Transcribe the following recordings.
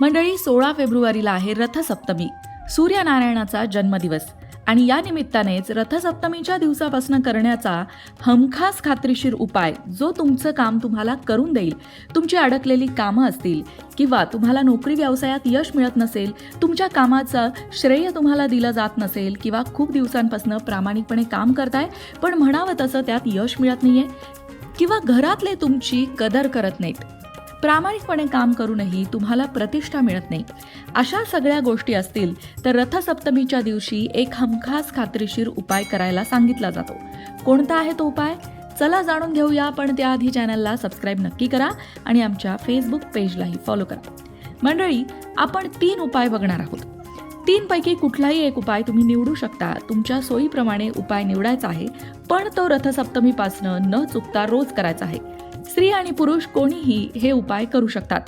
मंडळी सोळा फेब्रुवारीला आहे रथसप्तमी. सूर्यनारायणाचा जन्मदिवस. आणि या निमित्तानेच रथसप्तमीच्या दिवसापासून करण्याचा हमखास खात्रीशीर उपाय जो तुमचं काम तुम्हाला करून देईल तुमची अडकलेली कामं असतील किंवा तुम्हाला नोकरी व्यवसायात यश मिळत नसेल तुमच्या कामाचं श्रेय तुम्हाला दिलं जात नसेल किंवा खूप दिवसांपासून प्रामाणिकपणे काम करताय पण म्हणावं तसं त्यात यश मिळत नाहीये किंवा घरातले तुमची कदर करत नाहीत. प्रामाणिकपणे काम करूनही तुम्हाला प्रतिष्ठा मिळत नाही. अशा सगळ्या गोष्टी असतील तर रथसप्तमीच्या दिवशी एक हमखास खात्रीशीर उपाय करायला सांगितला जातो. कोणता आहे तो उपाय? चला जाणून घेऊया पण त्याआधी चॅनलला सबस्क्राईब नक्की करा आणि आमच्या फेसबुक पेजलाही फॉलो करा. मंडळी आपण तीन उपाय बघणार आहोत. तीनपैकी कुठलाही एक उपाय तुम्ही निवडू शकता. तुमच्या सोयीप्रमाणे उपाय निवडायचा आहे पण तो रथसप्तमीपासनं न चुकता रोज करायचा आहे. स्त्री आणि पुरुष कोणीही हे उपाय करू शकतात.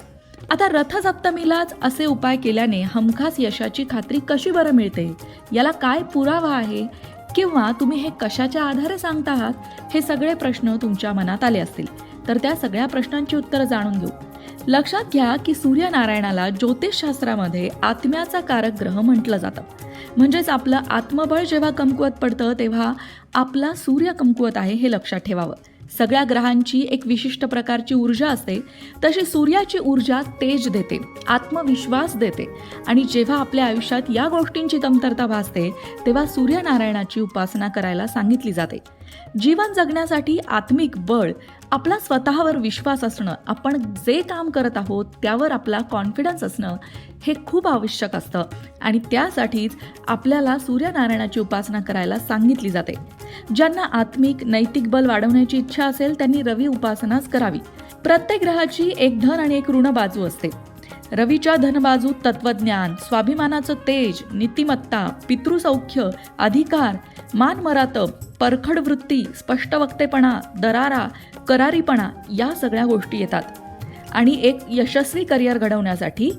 आता रथसप्तमीलाच असे उपाय केल्याने हमखास यशाची खात्री कशी बरं मिळते? याला काय पुरावा आहे? किंवा तुम्ही हे कशाच्या आधारे सांगता आहात हे सगळे प्रश्न तुमच्या मनात आले असतील. तर त्या सगळ्या प्रश्नांची उत्तरं जाणून घेऊ. लक्षात घ्या की सूर्यनारायणाला ज्योतिषशास्त्रामध्ये आत्म्याचा कारक ग्रह म्हटलं जातं. म्हणजेच आपलं आत्मबळ जेव्हा कमकुवत पडतं तेव्हा आपला सूर्य कमकुवत आहे हे लक्षात ठेवावं. सगळ्या ग्रहांची एक विशिष्ट प्रकारची ऊर्जा असते तशी सूर्याची ऊर्जा तेज देते आत्मविश्वास देते. आणि जेव्हा आपल्या आयुष्यात या गोष्टींची कमतरता भासते तेव्हा सूर्यनारायणाची उपासना करायला सांगितली जाते. जीवन जगण्यासाठी आत्मिक बळ आपला स्वतःवर विश्वास असणं आपण जे काम करत आहोत त्यावर आपला कॉन्फिडन्स असणं हे खूप आवश्यक असतं. आणि त्यासाठीच आपल्याला सूर्यनारायणाची उपासना करायला सांगितली जाते. ज्यांना आत्मिक नैतिक बल वाढवण्याची इच्छा असेल त्यांनी रवी उपासनाच करावी. प्रत्येक ग्रहाची एक धन आणि एक ऋण बाजू असते. रवीच्या धनबाजू तत्वज्ञान स्वाभिमानाचं तेज नीतिमत्ता पितृसौख्य अधिकार मान मरातब परखड वृत्ती स्पष्ट वक्तेपणा दरारा करारीपणा या सगळ्या गोष्टी येतात. आणि एक यशस्वी करिअर घडवण्यासाठी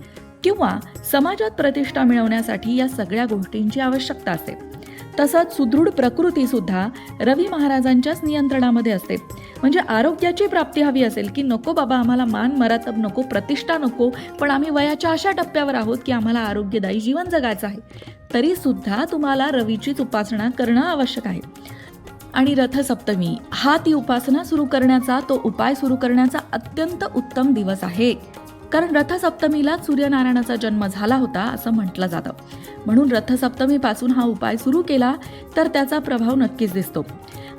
किंवा समाजात प्रतिष्ठा मिळवण्यासाठी या सगळ्या गोष्टींची आवश्यकता असते. तसंच सुदृढ प्रकृती सुद्धा रवी महाराजांच्याच नियंत्रणामध्ये असते. म्हणजे आरोग्याची प्राप्ती हवी असेल की नको बाबा आम्हाला मान मरातब नको प्रतिष्ठा नको पण आम्ही वयाच्या अशा टप्प्यावर आहोत की आम्हाला आरोग्यदायी जीवन जगायचं आहे. तरी सुद्धा तुम्हाला रवीचीच उपासना करणं आवश्यक आहे. आणि रथसप्तमी हा ती उपासना सुरू करण्याचा तो उपाय सुरू करण्याचा अत्यंत उत्तम दिवस आहे. कारण रथसप्तमीला सूर्यनारायणाचा जन्म झाला होता असं म्हटलं जातं. म्हणून रथसप्तमीपासून हा उपाय सुरू केला तर त्याचा प्रभाव नक्कीच दिसतो.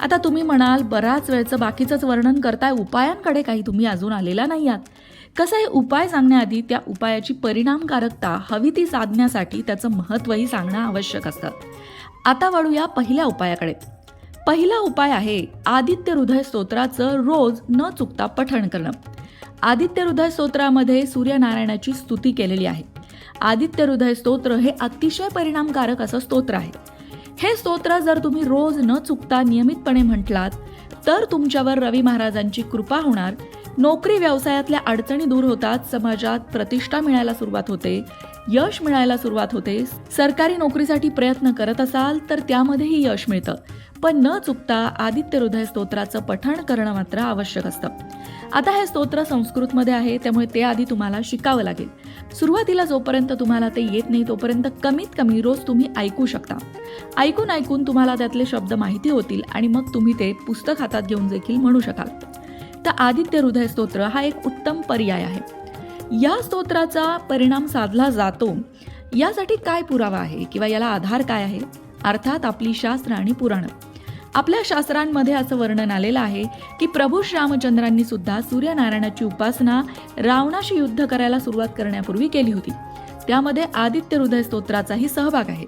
आता तुम्ही म्हणाल बराच वेळचं बाकीचंच वर्णन करताय उपायांकडे काही तुम्ही अजून आलेला नाही आहात कसं आहे उपाय सांगण्याआधी त्या उपायाची परिणामकारकता हवी ती साधण्यासाठी त्याचं महत्त्वही सांगणं आवश्यक असतं. आता वळूया पहिल्या उपायाकडे. पहिला उपाय आहे आदित्य हृदय स्तोत्राचं रोज न चुकता पठण करणं. आदित्य हृदय स्तोत्रामध्ये सूर्यनारायणाची स्तुती केलेली आहे. आदित्य हृदय स्तोत्र हे अतिशय परिणामकारक असं स्तोत्र आहे. हे स्तोत्र जर तुम्ही रोज न चुकता नियमितपणे म्हटलात तर तुमच्यावर रवी महाराजांची कृपा होणार. नोकरी व्यवसायातल्या अडचणी दूर होतात समाजात प्रतिष्ठा मिळायला सुरुवात होते यश मिळायला सुरुवात होते. सरकारी नोकरीसाठी प्रयत्न करत असाल तर त्यामध्येही यश मिळतं. पण न चुकता आदित्य हृदय स्तोत्राचं पठण करणं मात्र आवश्यक असतं. आता हे स्तोत्र संस्कृतमध्ये आहे त्यामुळे ते आधी तुम्हाला शिकावं लागेल. सुरुवातीला जोपर्यंत तुम्हाला ते येत नाही तोपर्यंत कमीत कमी रोज तुम्ही ऐकू शकता. ऐकून ऐकून तुम्हाला त्यातले शब्द माहिती होतील आणि मग तुम्ही ते पुस्तक हातात घेऊन देखील म्हणू शकाल. तर आदित्य हृदय स्तोत्र हा एक उत्तम पर्याय आहे. या स्तोत्राचा परिणाम साधला जातो. यासाठी काय पुरावा आहे किंवा याला आधार काय आहे? अर्थात आपली शास्त्र आणि पुराणं. आपल्या शास्त्रांमध्ये असं वर्णन आलेलं आहे की प्रभू श्रीरामचंद्रांनी सुद्धा सूर्यनारायणाची उपासना रावणाशी युद्ध करायला सुरुवात करण्यापूर्वी केली होती. त्यामध्ये आदित्य हृदय स्तोत्राचाही सहभाग आहे.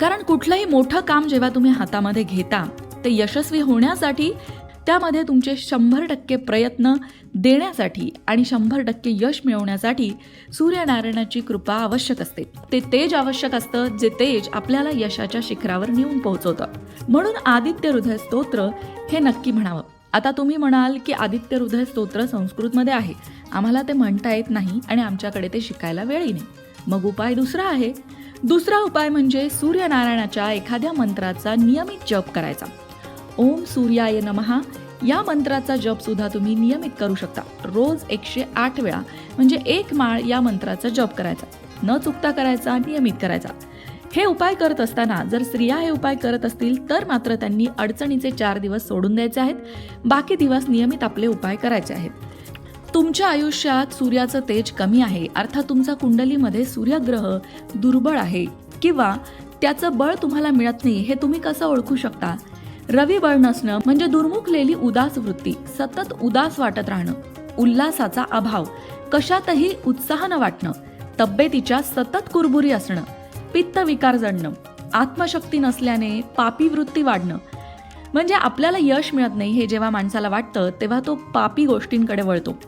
कारण कुठलंही मोठं काम जेव्हा तुम्ही हातामध्ये घेता ते यशस्वी होण्यासाठी त्यामध्ये तुमचे शंभर टक्के प्रयत्न देण्यासाठी आणि शंभर टक्के यश मिळवण्यासाठी सूर्यनारायणाची कृपा आवश्यक असते. ते तेज आवश्यक असतं जे तेज आपल्याला यशाच्या शिखरावर नेऊन पोहोचवतं. म्हणून आदित्य हृदय स्तोत्र हे नक्की म्हणावं. आता तुम्ही म्हणाल की आदित्य हृदय स्तोत्र संस्कृतमध्ये आहे. आम्हाला ते म्हणता येत नाही आणि आमच्याकडे ते शिकायला वेळही नाही. मग उपाय दुसरा आहे. दुसरा उपाय म्हणजे सूर्यनारायणाच्या एखाद्या मंत्राचा नियमित जप करायचा. ओम सूर्याय नमहा या मंत्राचा जप सुद्धा तुम्ही नियमित करू शकता. रोज एकशे आठ वेळा म्हणजे एक माळ या मंत्राचा जप करायचा. न चुकता करायचा नियमित करायचा. हे उपाय करत असताना जर स्त्रिया हे उपाय करत असतील तर मात्र त्यांनी अडचणीचे चार दिवस सोडून द्यायचे आहेत. बाकी दिवस नियमित आपले उपाय करायचे आहेत. तुमच्या आयुष्यात सूर्याचं तेज कमी आहे. अर्थात तुमचा कुंडलीमध्ये सूर्यग्रह दुर्बळ आहे. किंवा त्याचं बळ तुम्हाला मिळत नाही हे तुम्ही कसं ओळखू शकता? रवी बळ नसणं म्हणजे दुर्मुखलेली उदास वृत्ती सतत उदास वाटत राहणं उल्हासाचा अभाव कशातही उत्साह न वाटणं तब्येतीच्या सतत कुरबुरी असणं पित्त विकार जडणं आत्मशक्ती नसल्याने पापी वृत्ती वाढणं. म्हणजे आपल्याला यश मिळत नाही हे जेव्हा माणसाला वाटतं तेव्हा तो पापी गोष्टींकडे वळतो.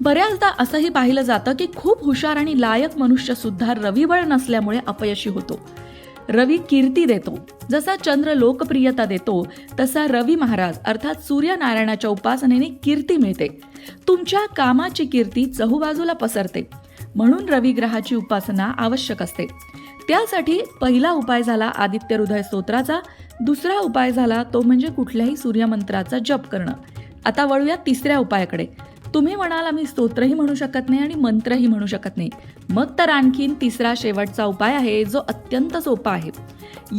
बऱ्याचदा असंही पाहिलं जातं की खूप हुशार आणि लायक मनुष्य सुद्धा रविबळ नसल्यामुळे अपयशी होतो. रवी कीर्ती देतो. जसा चंद्र लोकप्रियता देतो तसा रवी महाराज अर्थात सूर्यनारायणाच्या उपासनेने कीर्ती मिळते. तुमच्या कामाची कीर्ती चहूबाजूला पसरते. म्हणून रवी ग्रहाची उपासना आवश्यक असते. त्यासाठी पहिला उपाय झाला आदित्य हृदय स्तोत्राचा दुसरा उपाय झाला तो म्हणजे कुठल्याही सूर्यमंत्राचा जप करणं. आता वळूया तिसऱ्या उपायाकडे. तुम्ही म्हणाल आम्ही स्तोत्रही म्हणू शकत नाही आणि मंत्रही म्हणू शकत नाही. मग तर आणखीन तिसरा शेवटचा उपाय आहे जो अत्यंत सोपा आहे.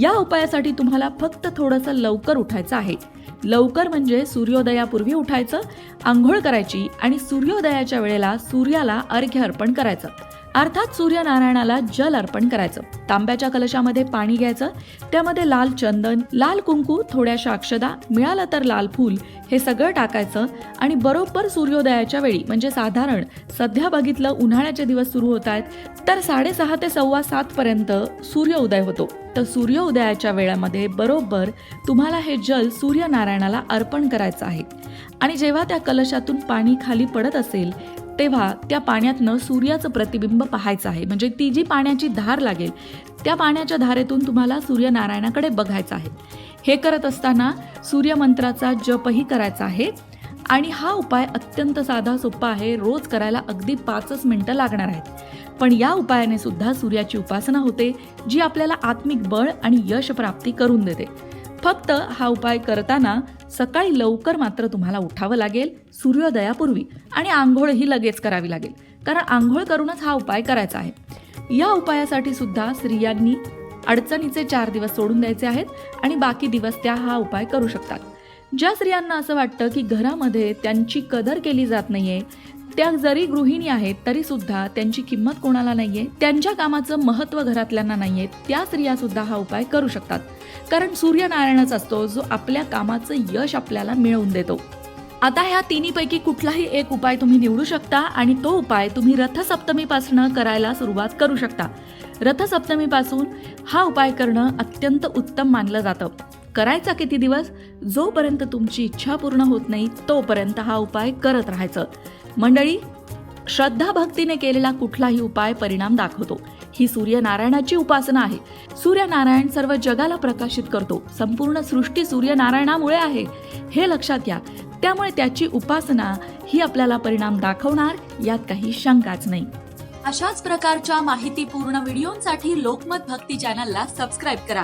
या उपायासाठी तुम्हाला फक्त थोडंसं लवकर उठायचं आहे. लवकर म्हणजे सूर्योदयापूर्वी उठायचं आंघोळ करायची आणि सूर्योदयाच्या वेळेला सूर्याला अर्घ्य अर्पण करायचं. अर्थात सूर्यनारायणाला जल अर्पण करायचं. तांब्याच्या कलशामध्ये पाणी घ्यायचं. त्यामध्ये लाल चंदन लाल कुंकू थोड्याशा अक्षदा मिळालं तर लाल फूल हे सगळं टाकायचं आणि बरोबर सूर्योदयाच्या वेळी म्हणजे साधारण सध्या बघितलं उन्हाळ्याचे दिवस सुरू होत आहेत तर साडेसहा ते सव्वा सात पर्यंत सूर्योदय होतो. तर सूर्योदयाच्या वेळामध्ये बरोबर तुम्हाला हे जल सूर्यनारायणाला अर्पण करायचं आहे. आणि जेव्हा त्या कलशातून पाणी खाली पडत असेल तेव्हा त्या पाण्यातनं सूर्याचं प्रतिबिंब पाहायचं आहे. म्हणजे ती जी पाण्याची धार लागेल त्या पाण्याच्या धारेतून तुम्हाला सूर्यनारायणाकडे बघायचं आहे. हे करत असताना सूर्यमंत्राचा जपही करायचा आहे आणि हा उपाय अत्यंत साधा सोपा आहे. रोज करायला अगदी पाचच मिनटं लागणार आहेत. पण या उपायाने सुद्धा सूर्याची उपासना होते जी आपल्याला आत्मिक बळ आणि यश प्राप्ती करून देते. फक्त हा उपाय करताना सकाळी लवकर मात्र तुम्हाला उठावं लागेल सूर्योदयापूर्वी आणि आंघोळही लगेच करावी लागेल. कारण आंघोळ करूनच हा उपाय करायचा आहे. या उपायासाठी सुद्धा स्त्रियांनी अडचणीचे चार दिवस सोडून द्यायचे आहेत आणि बाकी दिवस त्या हा उपाय करू शकतात. ज्या स्त्रियांना असं वाटतं की घरामध्ये त्यांची कदर केली जात नाहीये त्या जरी गृहिणी आहेत तरी सुद्धा त्यांची किंमत कोणाला नाहीये त्यांच्या कामाचं महत्त्व घरातल्यांना नाहीये त्या स्त्रिया सुद्धा हा उपाय करू शकतात. कारण सूर्यनारायणच असतो जो आपल्या कामाचं यश आपल्याला मिळवून देतो. आता ह्या तिन्हीपैकी कुठलाही एक उपाय तुम्ही निवडू शकता आणि तो उपाय तुम्ही रथसप्तमीपासून करायला सुरुवात करू शकता. रथसप्तमीपासून हा उपाय करणं अत्यंत उत्तम मानलं जातं. करायचा किती दिवस? जोपर्यंत तुमची इच्छा पूर्ण होत नाही तोपर्यंत हा उपाय करत राहायचं. मंडळी श्रद्धा भक्तीने केलेला कुठलाही उपाय परिणाम दाखवतो. ही सूर्यनारायणाची उपासना आहे. सूर्यनारायण सर्व जगाला प्रकाशित करतो. संपूर्ण सृष्टी सूर्यनारायणामुळे आहे. हे लक्षात घ्या. त्यामुळे त्याची उपासना ही आपल्याला परिणाम दाखवणार यात काही शंकाच नाही. अशाच प्रकारच्या माहितीपूर्ण व्हिडिओंसाठी लोकमत भक्ती चॅनलला सबस्क्राईब करा.